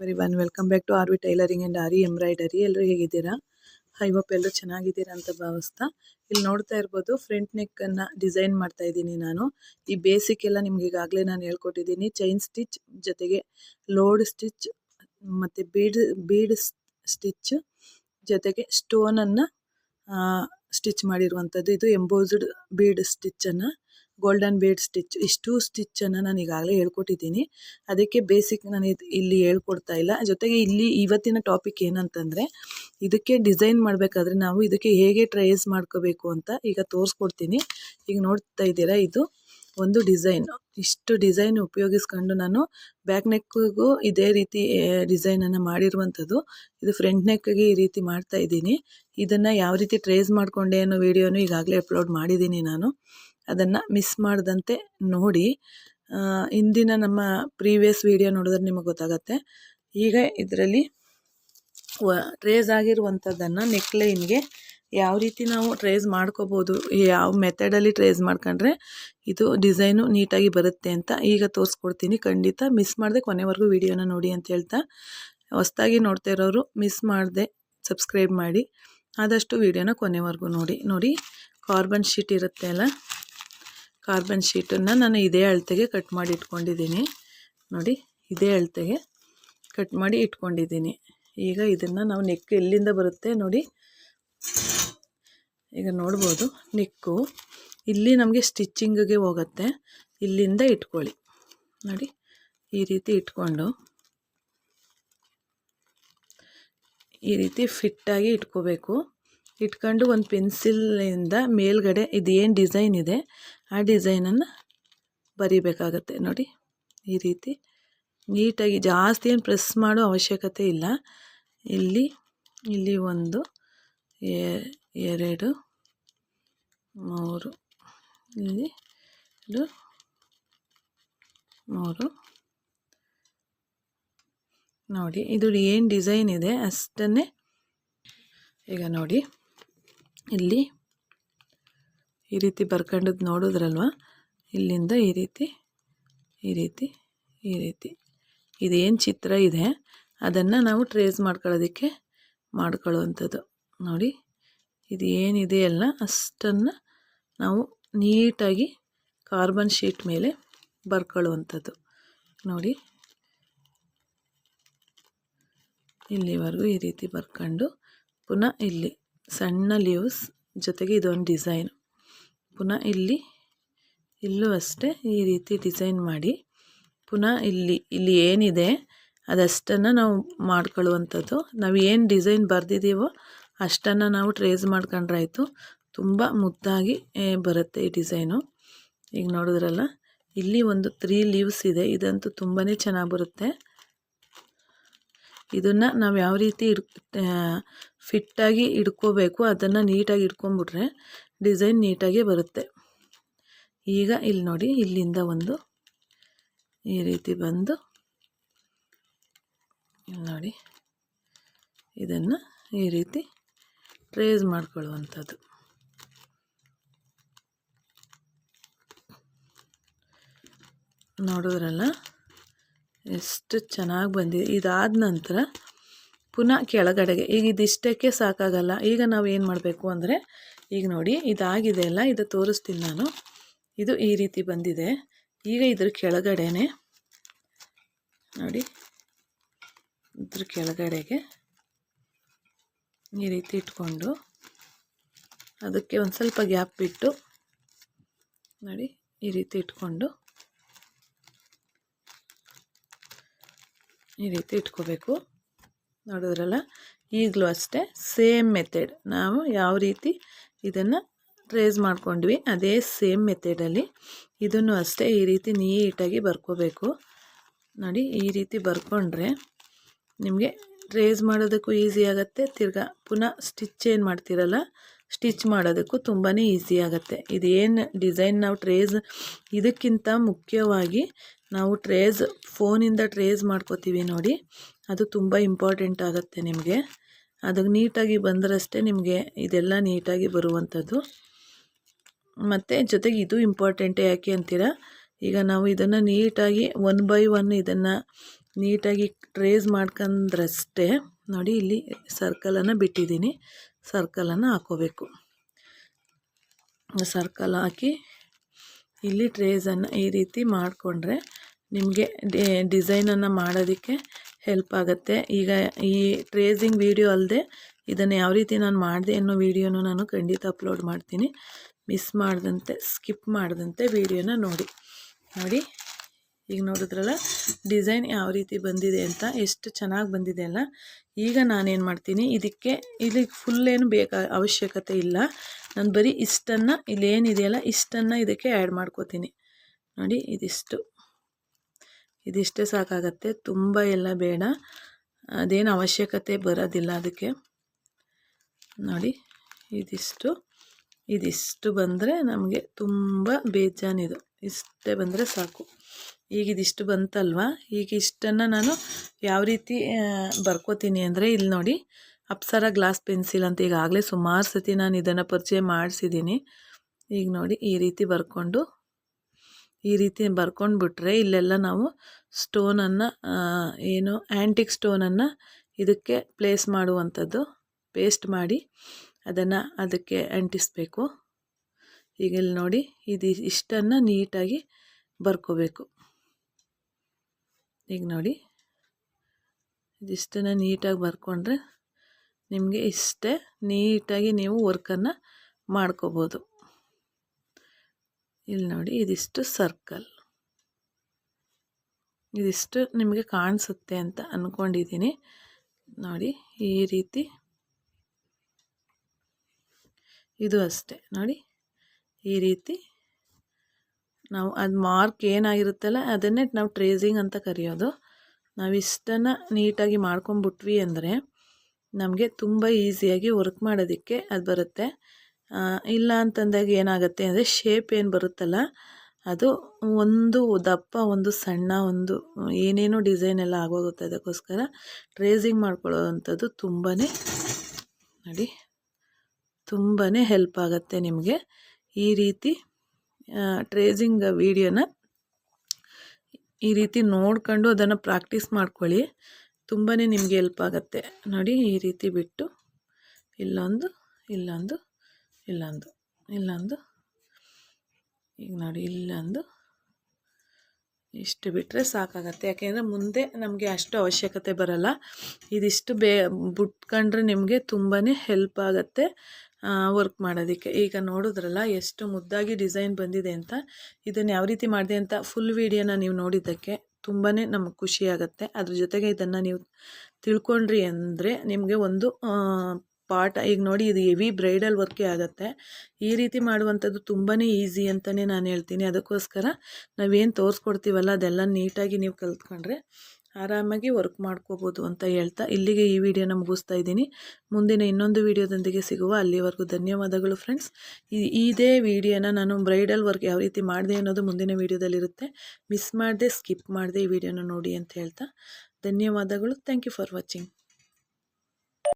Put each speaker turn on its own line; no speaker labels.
Very one welcome back to R V tailoring and aari embroidery ಎಲ್ಲರೂ ಹೇಗಿದ್ದೀರಾ? I hope ಎಲ್ಲರೂ ಚೆನ್ನಾಗಿದ್ದೀರಾ ಅಂತ ಭಾವಿಸ್ತಾ. ಇಲ್ಲಿ ನೋಡ್ತಾ ಇರ್ಬೋದು ಫ್ರಂಟ್ ನೆಕ್ಕನ್ನು ಡಿಸೈನ್ ಮಾಡ್ತಾ ಇದ್ದೀನಿ ನಾನು. ಈ ಬೇಸಿಕ್ ಎಲ್ಲ ನಿಮ್ಗೆ ಈಗಾಗಲೇ ನಾನು ಹೇಳ್ಕೊಟ್ಟಿದ್ದೀನಿ. ಚೈನ್ ಸ್ಟಿಚ್ ಜೊತೆಗೆ ಲೋಡ್ ಸ್ಟಿಚ್ ಮತ್ತು ಬೀಡ್ ಬೀಡ್ ಸ್ಟಿಚ್ ಜೊತೆಗೆ ಸ್ಟೋನನ್ನು ಸ್ಟಿಚ್ ಮಾಡಿರುವಂಥದ್ದು. ಇದು ಎಂಬೋಸ್ಡ್ ಬೀಡ್ ಸ್ಟಿಚ್ಚನ್ನು ಗೋಲ್ಡನ್ ಬೇಡ್ ಸ್ಟಿಚ್ ಇಷ್ಟು ಸ್ಟಿಚ್ಚನ್ನು ನಾನು ಈಗಾಗಲೇ ಹೇಳ್ಕೊಟ್ಟಿದ್ದೀನಿ. ಅದಕ್ಕೆ ಬೇಸಿಕ್ ನಾನು ಇದು ಇಲ್ಲಿ ಹೇಳ್ಕೊಡ್ತಾ ಇಲ್ಲ. ಜೊತೆಗೆ ಇಲ್ಲಿ ಇವತ್ತಿನ ಟಾಪಿಕ್ ಏನಂತಂದರೆ, ಇದಕ್ಕೆ ಡಿಸೈನ್ ಮಾಡಬೇಕಾದ್ರೆ ನಾವು ಇದಕ್ಕೆ ಹೇಗೆ ಟ್ರೇಸ್ ಮಾಡ್ಕೋಬೇಕು ಅಂತ ಈಗ ತೋರಿಸ್ಕೊಡ್ತೀನಿ. ಈಗ ನೋಡ್ತಾ ಇದ್ದೀರಾ ಇದು ಒಂದು ಡಿಸೈನ್ ಇಷ್ಟು ಡಿಸೈನ್ ಉಪಯೋಗಿಸ್ಕೊಂಡು ನಾನು ಬ್ಯಾಕ್ ನೆಕ್ಕಿಗೂ ಇದೇ ರೀತಿ ಡಿಸೈನನ್ನು ಮಾಡಿರುವಂಥದ್ದು. ಇದು ಫ್ರಂಟ್ ನೆಕ್ಗೆ ಈ ರೀತಿ ಮಾಡ್ತಾ ಇದ್ದೀನಿ. ಇದನ್ನು ಯಾವ ರೀತಿ ಟ್ರೇಸ್ ಮಾಡಿಕೊಂಡೆ ಅನ್ನೋ ವಿಡಿಯೋನು ಈಗಾಗಲೇ ಅಪ್ಲೋಡ್ ಮಾಡಿದ್ದೀನಿ ನಾನು. ಅದನ್ನು ಮಿಸ್ ಮಾಡದಂತೆ ನೋಡಿ. ಇಂದಿನ ನಮ್ಮ ಪ್ರೀವಿಯಸ್ ವಿಡಿಯೋ ನೋಡಿದ್ರೆ ನಿಮಗೆ ಗೊತ್ತಾಗತ್ತೆ. ಈಗ ಇದರಲ್ಲಿ ಟ್ರೇಸ್ ಆಗಿರುವಂಥದ್ದನ್ನು ನೆಕ್ಲೈನ್ಗೆ ಯಾವ ರೀತಿ ನಾವು ಟ್ರೇಸ್ ಮಾಡ್ಕೋಬೋದು, ಯಾವ ಮೆಥಡಲ್ಲಿ ಟ್ರೇಸ್ ಮಾಡ್ಕೊಂಡ್ರೆ ಇದು ಡಿಸೈನು ನೀಟಾಗಿ ಬರುತ್ತೆ ಅಂತ ಈಗ ತೋರಿಸ್ಕೊಡ್ತೀನಿ. ಖಂಡಿತ ಮಿಸ್ ಮಾಡದೆ ಕೊನೆವರೆಗೂ ವಿಡಿಯೋನ ನೋಡಿ ಅಂತ ಹೇಳ್ತಾ. ಹೊಸ್ದಾಗಿ ನೋಡ್ತಾ ಇರೋರು ಮಿಸ್ ಮಾಡದೆ ಸಬ್ಸ್ಕ್ರೈಬ್ ಮಾಡಿ. ಆದಷ್ಟು ವಿಡಿಯೋನ ಕೊನೆವರೆಗೂ ನೋಡಿ ನೋಡಿ. ಕಾರ್ಬನ್ ಶೀಟ್ ಇರುತ್ತೆ ಅಲ್ಲ? ಕಾರ್ಬನ್ ಶೀಟನ್ನು ನಾನು ಇದೇ ಅಳತೆಗೆ ಕಟ್ ಮಾಡಿ ಇಟ್ಕೊಂಡಿದ್ದೀನಿ. ನೋಡಿ, ಇದೇ ಅಳತೆಗೆ ಕಟ್ ಮಾಡಿ ಇಟ್ಕೊಂಡಿದ್ದೀನಿ. ಈಗ ಇದನ್ನು ನಾವು ನೆಕ್ ಎಲ್ಲಿಂದ ಬರುತ್ತೆ ನೋಡಿ. ಈಗ ನೋಡ್ಬೋದು, ನೆಕ್ಕು ಇಲ್ಲಿ ನಮಗೆ ಸ್ಟಿಚ್ಚಿಂಗಿಗೆ ಹೋಗುತ್ತೆ. ಇಲ್ಲಿಂದ ಇಟ್ಕೊಳ್ಳಿ. ನೋಡಿ, ಈ ರೀತಿ ಇಟ್ಕೊಂಡು, ಈ ರೀತಿ ಫಿಟ್ಟಾಗಿ ಇಟ್ಕೋಬೇಕು. ಇಟ್ಕೊಂಡು ಒಂದು ಪೆನ್ಸಿಲಿಂದ ಮೇಲ್ಗಡೆ ಇದೇನು ಡಿಸೈನ್ ಇದೆ, ಆ ಡಿಸೈನನ್ನು ಬರಿಬೇಕಾಗತ್ತೆ. ನೋಡಿ, ಈ ರೀತಿ. ನೀಟಾಗಿ ಜಾಸ್ತಿ ಏನು ಪ್ರೆಸ್ ಮಾಡೋ ಅವಶ್ಯಕತೆ ಇಲ್ಲ. ಇಲ್ಲಿ ಇಲ್ಲಿ ಒಂದು ಎರಡು, ಮೂರು, ಇಲ್ಲಿ ಮೂರು. ನೋಡಿ ಇದು ಏನು ಡಿಸೈನ್ ಇದೆ ಅಷ್ಟನ್ನೇ. ಈಗ ನೋಡಿ. ಇಲ್ಲಿ ಈ ರೀತಿ ಬರ್ಕೊಂಡದ್ದು ನೋಡಿದ್ರಲ್ವ? ಇಲ್ಲಿಂದ ಈ ರೀತಿ ಈ ರೀತಿ ಈ ರೀತಿ. ಇದೇನು ಚಿತ್ರ ಇದೆ? ಅದನ್ನು ನಾವು ಟ್ರೇಸ್ ಮಾಡ್ಕೊಳ್ಳೋದಕ್ಕೆ ಮಾಡ್ಕೊಳ್ಳುವಂಥದ್ದು. ನೋಡಿ, ಇದು ಏನಿದೆಯಲ್ಲ ಅಷ್ಟನ್ನು ನಾವು ನೀಟಾಗಿ ಕಾರ್ಬನ್ ಶೀಟ್ ಮೇಲೆ ಬರ್ಕೊಳ್ಳುವಂಥದ್ದು. ನೋಡಿ, ಇಲ್ಲಿವರೆಗೂ ಈ ರೀತಿ ಬರ್ಕೊಂಡು, ಪುನಃ ಇಲ್ಲಿ. ಸಣ್ಣ ಲೀವ್ಸ್ ಜೊತೆಗೆ ಇದೊಂದು ಡಿಸೈನ್ ಪುನಃ ಇಲ್ಲಿ, ಇಲ್ಲೂ ಅಷ್ಟೇ ಈ ರೀತಿ ಡಿಸೈನ್ ಮಾಡಿ, ಪುನಃ ಇಲ್ಲಿ ಇಲ್ಲಿ ಏನಿದೆ ಅದಷ್ಟನ್ನು ನಾವು ಮಾಡ್ಕೊಳ್ಳುವಂಥದ್ದು. ನಾವು ಏನು ಡಿಸೈನ್ ಬರೆದಿದ್ದೀವೋ ಅಷ್ಟನ್ನು ನಾವು ಟ್ರೇಸ್ ಮಾಡ್ಕೊಂಡ್ರಾಯ್ತು. ತುಂಬ ಮುದ್ದಾಗಿ ಬರುತ್ತೆ ಈ ಡಿಸೈನು ಈಗ ನೋಡಿದ್ರಲ್ಲ, ಇಲ್ಲಿ ಒಂದು ತ್ರೀ ಲೀವ್ಸ್ ಇದೆ, ಇದಂತೂ ತುಂಬಾ ಚೆನ್ನಾಗಿ ಬರುತ್ತೆ. ಇದನ್ನು ನಾವು ಯಾವ ರೀತಿ ಇಡ್ ಫಿಟ್ಟಾಗಿ ಇಡ್ಕೋಬೇಕು ಅದನ್ನು ನೀಟಾಗಿ ಇಟ್ಕೊಂಬಿಟ್ರೆ ಡಿಸೈನ್ ನೀಟಾಗಿ ಬರುತ್ತೆ. ಈಗ ಇಲ್ಲಿ ನೋಡಿ, ಇಲ್ಲಿಂದ ಒಂದು ಈ ರೀತಿ ಬಂದು ನೋಡಿ, ಇದನ್ನು ಈ ರೀತಿ ಟ್ರೇಸ್ ಮಾಡ್ಕೊಳ್ಳುವಂಥದ್ದು. ನೋಡಿದ್ರಲ್ಲ? ಎಷ್ಟು ಚೆನ್ನಾಗಿ ಬಂದಿದೆ. ಇದಾದ ನಂತರ ಪುನಃ ಕೆಳಗಡೆಗೆ, ಈಗ ಇದಿಷ್ಟಕ್ಕೆ ಸಾಕಾಗಲ್ಲ. ಈಗ ನಾವು ಏನು ಮಾಡಬೇಕು ಅಂದರೆ, ಈಗ ನೋಡಿ, ಇದಾಗಿದೆ ಅಲ್ಲ, ಇದು ತೋರಿಸ್ತೀನಿ ನಾನು. ಇದು ಈ ರೀತಿ ಬಂದಿದೆ. ಈಗ ಇದ್ರ ಕೆಳಗಡೆನೆ, ನೋಡಿ, ಇದ್ರ ಕೆಳಗಡೆಗೆ ಈ ರೀತಿ ಇಟ್ಕೊಂಡು ಅದಕ್ಕೆ ಒಂದು ಸ್ವಲ್ಪ ಗ್ಯಾಪ್ ಬಿಟ್ಟು, ನೋಡಿ, ಈ ರೀತಿ ಇಟ್ಕೊಂಡು ಈ ರೀತಿ ಇಟ್ಕೋಬೇಕು. ನೋಡಿದ್ರಲ್ಲ? ಈಗಲೂ ಅಷ್ಟೇ ಸೇಮ್ ಮೆಥಡ್ ನಾವು ಯಾವ ರೀತಿ ಇದನ್ನು ರೇಸ್ ಮಾಡ್ಕೊಂಡ್ವಿ, ಅದೇ ಸೇಮ್ ಮೆಥಡಲ್ಲಿ ಇದನ್ನು ಅಷ್ಟೇ ಈ ರೀತಿ ನೀಟಾಗಿ ಬರ್ಕೋಬೇಕು. ನೋಡಿ, ಈ ರೀತಿ ಬರ್ಕೊಂಡ್ರೆ ನಿಮಗೆ ರೇಸ್ ಮಾಡೋದಕ್ಕೂ ಈಸಿ ಆಗುತ್ತೆ. ತಿರ್ಗಾ ಪುನಃ ಸ್ಟಿಚ್ ಏನು ಮಾಡ್ತೀರಲ್ಲ? ಸ್ಟಿಚ್ ಮಾಡೋದಕ್ಕೂ ತುಂಬಾ ಈಸಿ ಆಗುತ್ತೆ. ಇದೇನು ಡಿಸೈನ್ ನಾವು ಟ್ರೇಸ್ ಇದಕ್ಕಿಂತ ಮುಖ್ಯವಾಗಿ ನಾವು ಟ್ರೇಸ್ ಫೋನಿಂದ ಟ್ರೇಸ್ ಮಾಡ್ಕೋತೀವಿ ನೋಡಿ, ಅದು ತುಂಬ ಇಂಪಾರ್ಟೆಂಟ್ ಆಗುತ್ತೆ ನಿಮಗೆ. ಅದು ನೀಟಾಗಿ ಬಂದರಷ್ಟೇ ನಿಮಗೆ ಇದೆಲ್ಲ ನೀಟಾಗಿ ಬರುವಂಥದ್ದು. ಮತ್ತು ಜೊತೆಗೆ ಇದು ಇಂಪಾರ್ಟೆಂಟೇ ಯಾಕೆ ಅಂತೀರಾ? ಈಗ ನಾವು ಇದನ್ನು ನೀಟಾಗಿ ಒನ್ ಬೈ ಒನ್ ಇದನ್ನು ನೀಟಾಗಿ ಟ್ರೇಸ್ ಮಾಡ್ಕೊಂಡ್ರಷ್ಟೇ ನೋಡಿ ಇಲ್ಲಿ ಸರ್ಕಲನ್ನು ಬಿಟ್ಟಿದ್ದೀನಿ. ಸರ್ಕಲನ್ನು ಹಾಕೋಬೇಕು. ಸರ್ಕಲ್ ಹಾಕಿ ಇಲ್ಲಿ ಟ್ರೇಸನ್ನು ಈ ರೀತಿ ಮಾಡಿಕೊಂಡ್ರೆ ನಿಮಗೆ ಡಿಸೈನನ್ನು ಮಾಡೋದಕ್ಕೆ ಹೆಲ್ಪ್ ಆಗುತ್ತೆ. ಈಗ ಈ ಟ್ರೇಸಿಂಗ್ ವಿಡಿಯೋ ಅಲ್ಲದೆ ಇದನ್ನು ಯಾವ ರೀತಿ ನಾನು ಮಾಡಿದೆ ಅನ್ನೋ ವಿಡಿಯೋನು ನಾನು ಖಂಡಿತ ಅಪ್ಲೋಡ್ ಮಾಡ್ತೀನಿ. ಮಿಸ್ ಮಾಡಿದಂತೆ ಸ್ಕಿಪ್ ಮಾಡಿದಂತೆ ವಿಡಿಯೋನ ನೋಡಿ. ನೋಡಿ. ಈಗ ನೋಡಿದ್ರಲ್ಲ, ಡಿಸೈನ್ ಯಾವ ರೀತಿ ಬಂದಿದೆ ಅಂತ, ಎಷ್ಟು ಚೆನ್ನಾಗಿ ಬಂದಿದೆ ಅಲ್ಲ. ಈಗ ನಾನೇನು ಮಾಡ್ತೀನಿ, ಇದಕ್ಕೆ ಇಲ್ಲಿ ಫುಲ್ ಏನು ಬೇಕಾ, ಅವಶ್ಯಕತೆ ಇಲ್ಲ. ನಾನು ಬರೀ ಇಷ್ಟನ್ನು ಇಲ್ಲೇನಿದೆಯಲ್ಲ ಇಷ್ಟನ್ನು ಇದಕ್ಕೆ ಆ್ಯಡ್ ಮಾಡ್ಕೋತೀನಿ. ನೋಡಿ, ಇದಿಷ್ಟು. ಇದಿಷ್ಟೇ ಸಾಕಾಗತ್ತೆ, ತುಂಬ ಎಲ್ಲ ಬೇಡ. ಅದೇನು ಅವಶ್ಯಕತೆ ಬರೋದಿಲ್ಲ ಅದಕ್ಕೆ. ನೋಡಿ, ಇದಿಷ್ಟು. ಇದಿಷ್ಟು ಬಂದರೆ ನಮಗೆ ತುಂಬ ಬೇಜಾನಿದು. ಇಷ್ಟೇ ಬಂದರೆ ಸಾಕು. ಈಗ ಇದಿಷ್ಟು ಬಂತಲ್ವ? ಈಗ ಇಷ್ಟನ್ನು ನಾನು ಯಾವ ರೀತಿ ಬರ್ಕೋತೀನಿ ಅಂದರೆ ಇಲ್ಲಿ ನೋಡಿ, ಅಪ್ಸರ ಗ್ಲಾಸ್ ಪೆನ್ಸಿಲ್ ಅಂತ ಈಗಾಗಲೇ ಸುಮಾರು ಸತಿ ನಾನು ಇದನ್ನು ಪರಿಚಯ ಮಾಡಿಸಿದ್ದೀನಿ ಈಗ ನೋಡಿ ಈ ರೀತಿ ಬರ್ಕೊಂಡು, ಈ ರೀತಿ ಬರ್ಕೊಂಡು ಬಿಟ್ರೆ ಇಲ್ಲೆಲ್ಲ ನಾವು ಸ್ಟೋನನ್ನು ಏನು ಆ್ಯಂಟಿಕ್ ಸ್ಟೋನನ್ನು ಇದಕ್ಕೆ ಪ್ಲೇಸ್ ಮಾಡುವಂಥದ್ದು, ಪೇಸ್ಟ್ ಮಾಡಿ ಅದನ್ನು ಅದಕ್ಕೆ ಅಂಟಿಸ್ಬೇಕು. ಈಗ ಇಲ್ಲಿ ನೋಡಿ, ಇದು ಇಷ್ಟನ್ನು ನೀಟಾಗಿ ಬರ್ಕೋಬೇಕು. ಈಗ ನೋಡಿ, ಇದಿಷ್ಟನ್ನು ನೀಟಾಗಿ ಬರ್ಕೊಂಡ್ರೆ ನಿಮಗೆ ಇಷ್ಟೇ ನೀಟಾಗಿ ನೀವು ವರ್ಕನ್ನು ಮಾಡ್ಕೋಬೋದು. ಇಲ್ಲಿ ನೋಡಿ, ಇದಿಷ್ಟು ಸರ್ಕಲ್. ಇದಿಷ್ಟು ನಿಮಗೆ ಕಾಣಿಸುತ್ತೆ ಅಂತ ಅಂದ್ಕೊಂಡಿದ್ದೀನಿ ನೋಡಿ, ಈ ರೀತಿ. ಇದು ಅಷ್ಟೇ. ನೋಡಿ, ಈ ರೀತಿ. ನಾವು ಅದು ಮಾರ್ಕ್ ಏನಾಗಿರುತ್ತಲ್ಲ, ಅದನ್ನೇ ನಾವು ಟ್ರೇಸಿಂಗ್ ಅಂತ ಕರೆಯೋದು. ನಾವು ಇಷ್ಟನ್ನು ನೀಟಾಗಿ ಮಾಡ್ಕೊಂಬಿಟ್ವಿ ಅಂದರೆ ನಮಗೆ ತುಂಬ ಈಸಿಯಾಗಿ ವರ್ಕ್ ಮಾಡೋದಕ್ಕೆ ಅದು ಬರುತ್ತೆ. ಇಲ್ಲ ಅಂತಂದಾಗ ಏನಾಗುತ್ತೆ ಅಂದರೆ ಶೇಪ್ ಏನು ಬರುತ್ತಲ್ಲ, ಅದು ಒಂದು ದಪ್ಪ, ಒಂದು ಸಣ್ಣ, ಒಂದು ಏನೇನೋ ಡಿಸೈನ್ ಎಲ್ಲ ಆಗೋಗುತ್ತೆ ಅದಕ್ಕೋಸ್ಕರ ಟ್ರೇಸಿಂಗ್ ಮಾಡ್ಕೊಳ್ಳೋ ಅಂಥದ್ದು ತುಂಬಾ ನೋಡಿ ತುಂಬಾ ಹೆಲ್ಪ್ ಆಗುತ್ತೆ ನಿಮಗೆ ಈ ರೀತಿ ಟ್ರೇಸಿಂಗ್ ವೀಡಿಯೋನ ಈ ರೀತಿ ನೋಡ್ಕೊಂಡು ಅದನ್ನು ಪ್ರಾಕ್ಟೀಸ್ ಮಾಡ್ಕೊಳ್ಳಿ. ತುಂಬಾ ನಿಮಗೆ ಹೆಲ್ಪ್ ಆಗುತ್ತೆ. ನೋಡಿ, ಈ ರೀತಿ ಬಿಟ್ಟು ಇಲ್ಲೊಂದು ಇಲ್ಲೊಂದು ಇಲ್ಲೊಂದು ಇಲ್ಲೊಂದು. ಈಗ ನೋಡಿ, ಇಲ್ಲೊಂದು. ಇಷ್ಟು ಬಿಟ್ಟರೆ ಸಾಕಾಗತ್ತೆ. ಯಾಕೆಂದರೆ ಮುಂದೆ ನಮಗೆ ಅಷ್ಟು ಅವಶ್ಯಕತೆ ಬರಲ್ಲ. ಇದಿಷ್ಟು ಬೇ, ಬಿಟ್ಕೊಂಡ್ರೆ ನಿಮಗೆ ತುಂಬಾ ಹೆಲ್ಪ್ ಆಗುತ್ತೆ. ವರ್ಕ್ ಮಾಡೋದಕ್ಕೆ. ಈಗ ನೋಡಿದ್ರಲ್ಲ, ಎಷ್ಟು ಮುದ್ದಾಗಿ ಡಿಸೈನ್ ಬಂದಿದೆ ಅಂತ. ಇದನ್ನು ಯಾವ ರೀತಿ ಮಾಡಿದೆ ಅಂತ ಫುಲ್ ವೀಡಿಯೋನ ನೀವು ನೋಡಿದ್ದಕ್ಕೆ ತುಂಬಾ ನಮಗೆ ಖುಷಿ ಆಗುತ್ತೆ. ಅದ್ರ ಜೊತೆಗೆ ಇದನ್ನು ನೀವು ತಿಳ್ಕೊಂಡ್ರಿ ಅಂದರೆ ನಿಮಗೆ ಒಂದು ಪಾಠ ಈಗ ನೋಡಿ ಇದು ಹೆವಿ ಬ್ರೈಡಲ್ ವರ್ಕೇ ಆಗುತ್ತೆ. ಈ ರೀತಿ ಮಾಡುವಂಥದ್ದು ತುಂಬಾ ಈಸಿ ಅಂತಲೇ ನಾನು ಹೇಳ್ತೀನಿ. ಅದಕ್ಕೋಸ್ಕರ ನಾವೇನು ತೋರಿಸ್ಕೊಡ್ತೀವಲ್ಲ ಅದೆಲ್ಲ ನೀಟಾಗಿ ನೀವು ಕಲ್ತ್ಕೊಂಡ್ರೆ ಆರಾಮಾಗಿ ವರ್ಕ್ ಮಾಡ್ಕೋಬೋದು ಅಂತ ಹೇಳ್ತಾ ಇಲ್ಲಿಗೆ ಈ ವಿಡಿಯೋನ ಮುಗಿಸ್ತಾ ಇದ್ದೀನಿ. ಮುಂದಿನ ಇನ್ನೊಂದು ವಿಡಿಯೋದೊಂದಿಗೆ ಸಿಗುವ ಅಲ್ಲಿವರೆಗೂ ಧನ್ಯವಾದಗಳು ಫ್ರೆಂಡ್ಸ್ ಇದೇ ವಿಡಿಯೋನ ನಾನು ಬ್ರೈಡಲ್ ವರ್ಕ್ ಯಾವ ರೀತಿ ಮಾಡಿದೆ ಅನ್ನೋದು ಮುಂದಿನ ವಿಡಿಯೋದಲ್ಲಿರುತ್ತೆ. ಮಿಸ್ ಮಾಡದೆ ಸ್ಕಿಪ್ ಮಾಡದೆ ಈ ವಿಡಿಯೋನ ನೋಡಿ ಅಂತ ಹೇಳ್ತಾ ಧನ್ಯವಾದಗಳು. Thank you for watching